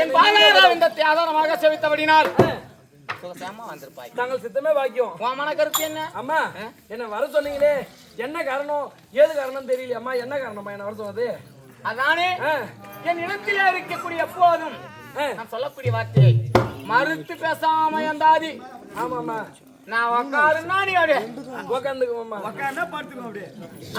என் பாலாராவின் ஆதாரமாக செவித்தபடினால் சுகசாமா வந்திருப்பாய் தாங்கள் சித்தமே பாக்கியம். உன் மன கருத்து என்ன? அம்மா என்ன வர சொன்னீங்களே என்ன காரணம்? ஏது காரணம் தெரியல அம்மா என்ன காரணமா என்ன வர சொன்னது? அதானே? என் இனத்தில் இருக்கக்கூடிய எப்போதும் நான் சொல்லக்கூடிய வார்த்தையை மறுத்து பேசாம எந்தாதி ஆமா நான் உக்காருன்னா நீ அடு உக்காந்துக்குமாம்மா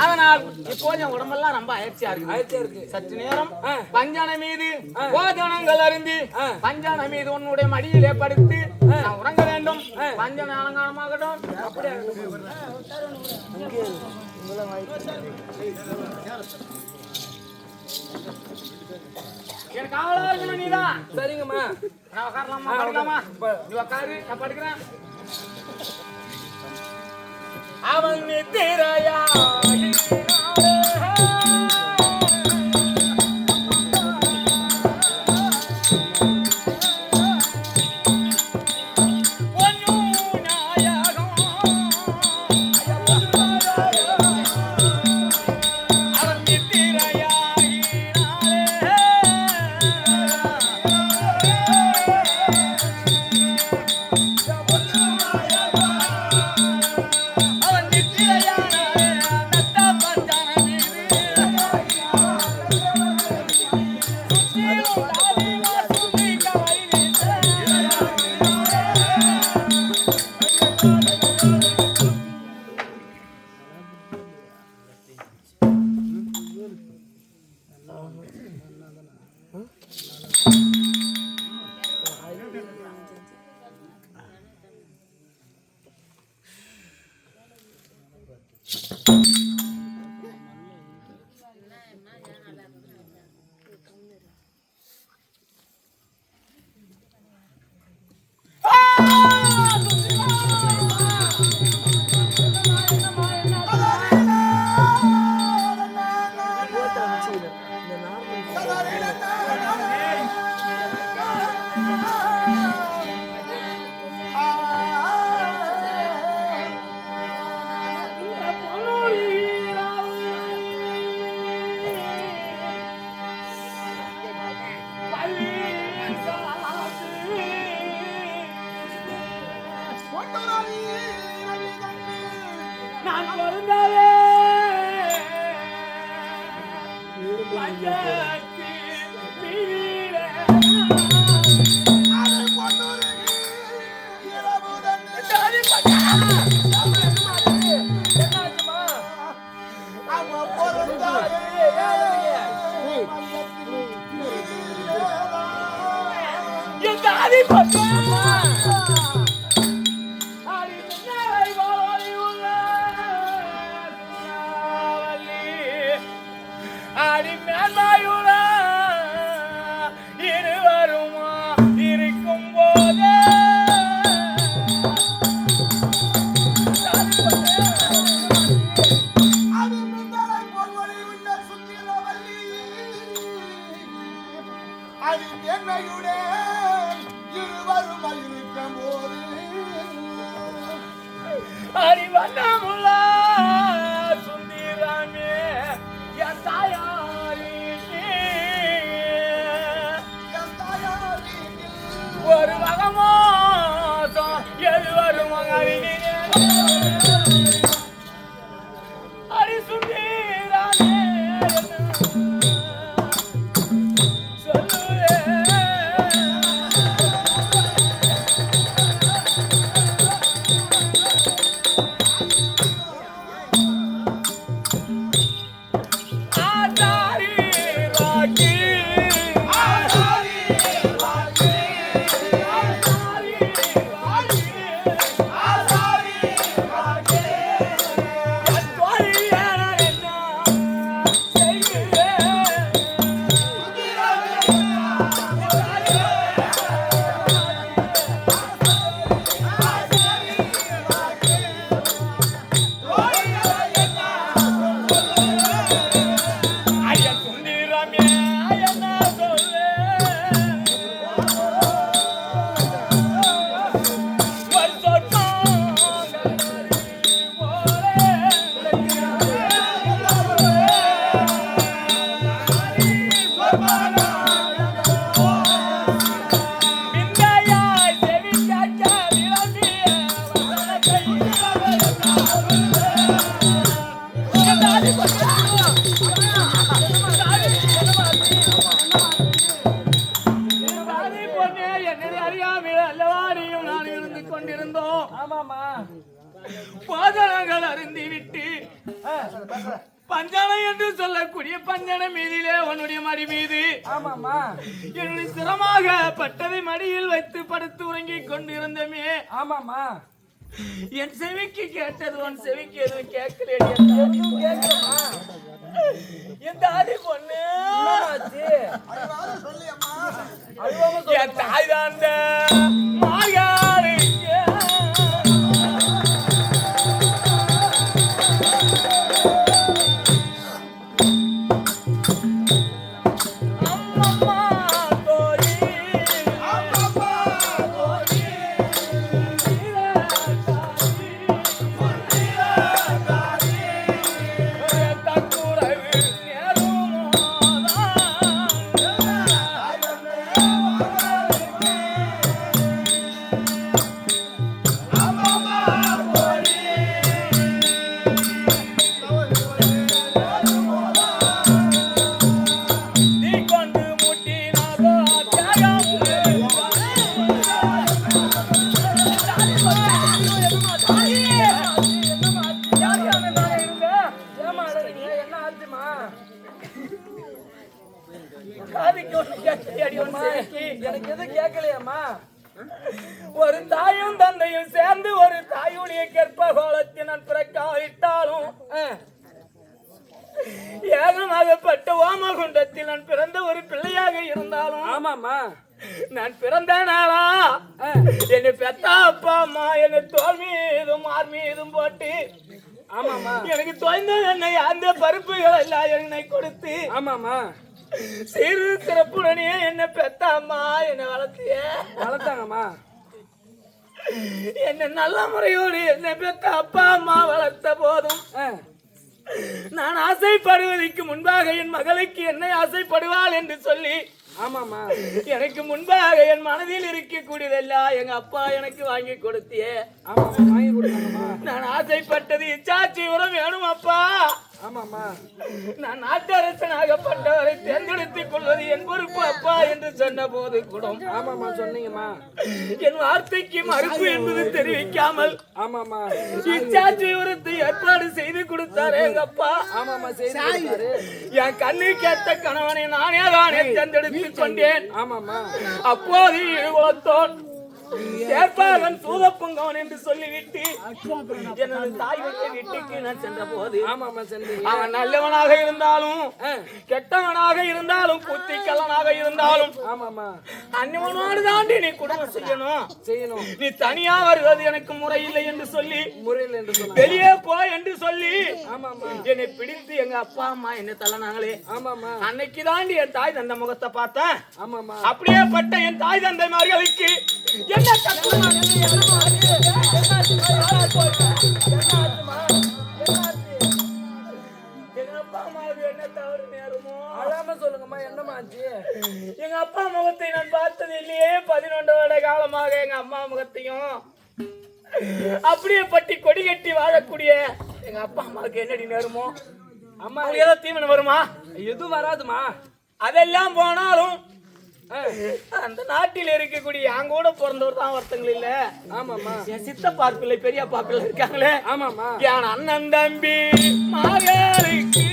அதனால் இப்போது என் உடம்பெல்லாம் ரொம்ப அயற்சியா இருக்கு. ஆயிடுச்சா இருக்கு. சற்று நேரம். பஞ்சான மீது போதனங்கள் அருந்தி பஞ்சான மீது உன்னுடைய மடியிலே படுத்து நான் உறங்க வேண்டும். பஞ்சன அலங்காரமாகட்டும். அப்படியே? எனக்கு ஆவலா இருக்கணும் நீதான். சரிங்கம்மா. நான் உட்காரலாமா? படுக்கலாமா? நீ உட்காரு. நான் படுக்கிறேன். அவன் நித்திரையா ஒரு பாதனங்கள் அருந்தி விட்டு பஞ்சனை என்று சொல்லக்கூடிய பஞ்சன மீதிலே உன்னுடைய மடி மீது என்னுடைய சிரமாக பட்டதை மடியில் வைத்து படுத்து உறங்கி கொண்டிருந்தமே ஆமாமா என் செவிக்கு கேட்டது உன் செவிக்கு எதுவும் கேட்கலையே. எனக்கு எதுவும் கேட்கலையாம்மா? ஒரு தாயும் தந்தையும் சேர்ந்து ஒரு தாயுடைய கற்ப கோலத்தில் நான் பிறக்காவிட்டாலும் ஏகமாகப்பட்ட ஓமகுண்டத்தில் நான் பிறந்த ஒரு பிள்ளையாக இருந்தாலும் ஆமாம்மா. நான் பிறந்த நாளா என்னை பெத்த அப்பா அம்மா என்னை தோல் மீதும் மார் மீதும் போட்டு ஆமாம்மா. எனக்கு தொய்ந்த என்னை அந்த பருப்புகள் எல்லாம் என்னை கொடுத்து ஆமாம்மா. சிறு சிறப்புடனே என்னை பெத்த அம்மா என்னை வளர்த்திய. வளர்த்தாங்கம்மா. என்னை நல்ல முறையோடு என்னை பெத்த அப்பா அம்மா வளர்த்த போதும். நான் ஆசைப்படுவதற்கு முன்பாக என் மகளுக்கு என்னை ஆசைப்படுவாள் என்று சொல்லி ஆமாம்மா. எனக்கு முன்பாக என் மனதில் இருக்கக்கூடியதெல்லாம் எங்க அப்பா எனக்கு வாங்கி கொடுத்தியே. நான் ஆசைப்பட்டது இச்சாச்சி உரம் வேணும் அப்பா. ஆமாம்மா. நான் நாட்டரசனாகப்பட்டவரை தேர்ந்தெடுத்துக் கொள்வது என் பொறுப்பு அப்பா என்று சொன்ன போது கூட. ஆமாம்மா சொன்னீங்கம்மா. என் வார்த்தைக்கு மறுப்பு என்பது தெரிவிக்காமல் ஆமாம்மா. இச்சாச்சி உரத்தை ஏற்பாடு செய்து கொடுத்தாரே எங்க அப்பா செய்து கொடுத்தாரு. என் கண்ணு கேட்ட கணவனை நானே தானே தேர்ந்தெடுத்துக் கொண்டேன். ஆமாம்மா. அப்போது இழுகுலத்தோன் சேர்ப்பாகன் சூதப்பங்கவன் என்று சொல்லிவிட்டு எனது தாயுடைய வீட்டுக்கு நான் சென்ற. போது அவன் நல்லவனாக இருந்தாலும் கெட்டவனாக இருந்தாலும் குத்திக்கல்லனாக இருந்தாலும் அன்னவனோடு தாண்டி நீ குடும்பம் செய்யணும். செய்யணும். நீ தனியா வருவது எனக்கு முறையில்லை என்று சொல்லி முறையில் என்று வெளியே போ என்று சொல்லி என்னை பிடித்து எங்க அப்பா அம்மா என்ன தள்ளனாங்களே. அன்னைக்கு தாண்டி என் தாய் தந்த முகத்தை பார்த்தேன். அப்படியே பட்ட என் தாய் தந்தைமார்களுக்கு என்ன தக்குமா எங்க அப்பா நேருமோ சொல்லுங்கம்மா முகத்தை நான் பார்த்தது இல்லையே பதினொன்று வருட காலமாக எங்க அம்மா முகத்தையும். அப்படியே பட்டி கொடி கட்டி வாழக்கூடிய எங்க அப்பா அம்மாவுக்கு என்னடி நேருமோ? அம்மா ஏதோ தீவனம் வருமா? எதுவும் வராதுமா? அதெல்லாம் போனாலும் அந்த நாட்டில் இருக்கக்கூடிய என் கூட பிறந்தவர் தான் ஒருத்தங்க இல்ல. ஆமாம்மா. என் சித்த பார்ப்பிள்ளை பெரிய பார்ப்பிள்ளை இருக்காங்களே. ஆமாம்மா. என் அண்ணன் தம்பி மகளுக்கு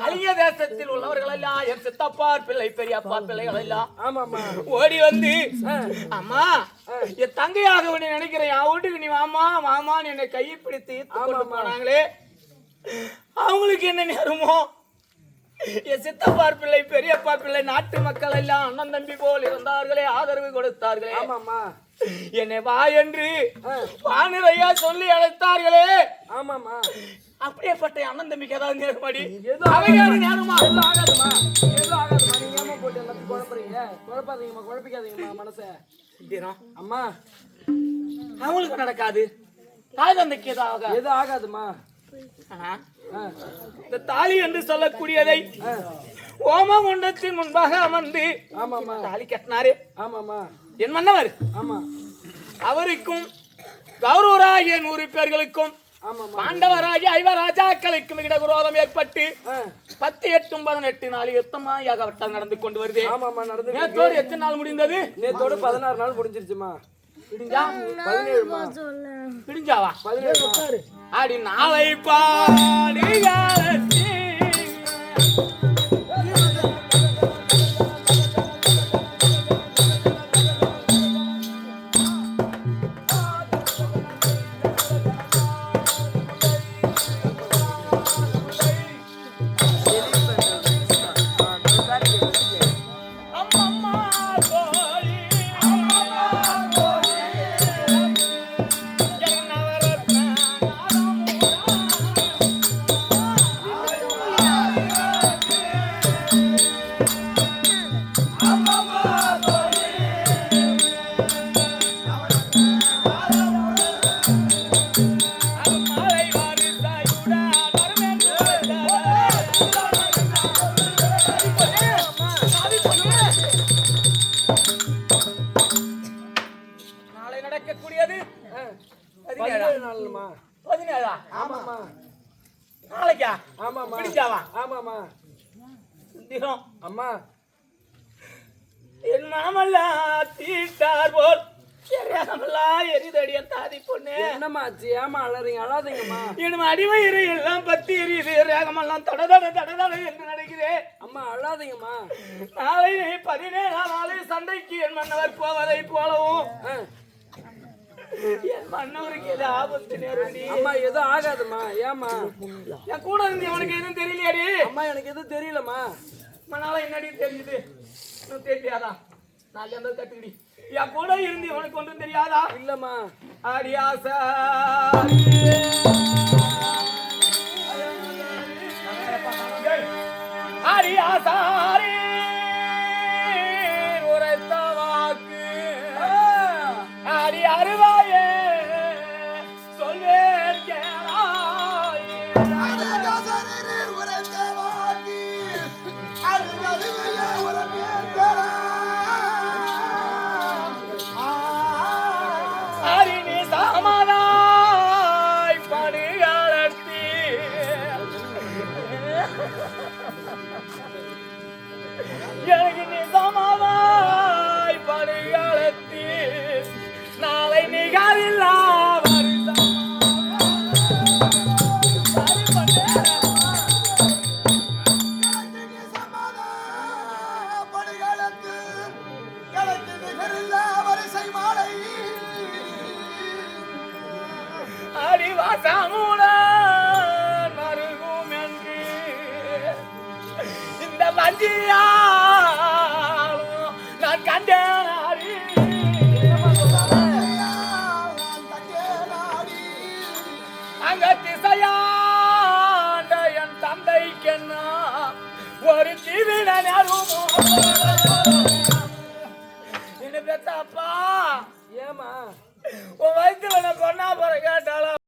கலிங்க தேசத்தில் உள்ளவர்கள் எல்லாம் என் சித்தப்பார் பிள்ளை பெரியப்பா பிள்ளைகள் எல்லாம் ஓடி வந்து அம்மா என் தங்கையாக உன்னை நினைக்கிறேன். என் வீட்டுக்கு நீ வாமா மாமான்னு என்னை கையை பிடித்து கொண்டு. போனாங்களே. அவங்களுக்கு என்ன நேருமோ? என் சித்தப்பார் பிள்ளை பெரியப்பா பிள்ளை நாட்டு மக்கள் எல்லாம் அண்ணன் தம்பி போல் இருந்தார்களே ஆதரவு கொடுத்தார்களே. ஆமாம்மா. என்னை வா என்று வானிலையா சொல்லி அழைத்தார்களே. ஆமாம்மா. அப்படியேப்பட்ட அண்ணன் தம்பிக்கு ஏதாவது நேருமாடி? அவங்க நேருமா? எதுவும் ஆகாதுமா? எதுவும் ஆகாதுமா? நீங்க ஏமா போட்டு எல்லாத்தையும் குழப்பறீங்க? குழப்பாதீங்கம்மா குழப்பிக்காதீங்கம்மா மனசை. தினம் அம்மா அவங்களுக்கு நடக்காது. தாய் தந்தைக்கு ஏதாவது ஆகாது. எதுவும் ஆகாதுமா இந்த தாலி என்று சொல்லக்கூடியதை ஆ, ஓமகுண்டத்தின் முன்பாக அமர்ந்து ஆமாம்மா. தாலி கட்டினாரு. ஆமாம்மா. என் மன்னவர். ஆமா. அவருக்கும் கௌரவராகிய நூறு பேர்களுக்கும் ஆமாம்மா பாண்டவராகிய ஐவராஜாக்களுக்கும் இட விரோதம் ஏற்பட்டு பத்து எட்டும் பதினெட்டு நாள் யுத்தமாக வட்டம் நடந்து கொண்டு வருது? நேற்றோடு எத்தனை நாள் முடிந்தது? நேத்தோட பதினாறு நாள் முடிஞ்சிருச்சுமா. பிடிஞ்சாவா? பதினேழு அடி நாளை பாடி நாளை நடக்கக்கூடியது பதினேழா? ஆமாம்மா. நாளைக்கா? ஆமாம்மா. பிடிச்சாவா ஆமாம்மா. தினம் அம்மா. என் மனமெல்லாம் தீட்டார் போல் எரியாமலாம் எரிதடிய தாதி பொண்ணு. என்னம்மா ஆச்சு? ஏமா அழறீங்க அழாதீங்கம்மா. என் அடிமை இரு எல்லாம் பத்தி எரியுது. ரேகமெல்லாம் தட தட தட தட என்று நடக்கிறேன் அம்மா அழாதீங்கம்மா. நாளை பதினேழாம் நாளை சண்டைக்கு என் மன்னவர் போவதை போலவும். என் மன்னவருக்கு இது ஆபத்து நேரடி? அம்மா ஏம்மா? என் கூட இருந்து உனக்கு எதுவும் தெரியலையாடி? அம்மா எனக்கு எதுவும் தெரியலம்மா. மனால என்னடி தெரியுது? இன்னும் தெரியாதா நாலு அந்த கட்டுக்கடி. என் கூட இருந்து உனக்கு ஒன்றும் தெரியாதா? இல்லம்மா. அடியாசா அடியாசாரி எனக்கு நீ சமாதாய் படுகளத்தி நாளை நிகரில்லா வருஷம் மருகும் என்று. இந்த வஞ்சியாலும் சொன்னா போற கேட்ட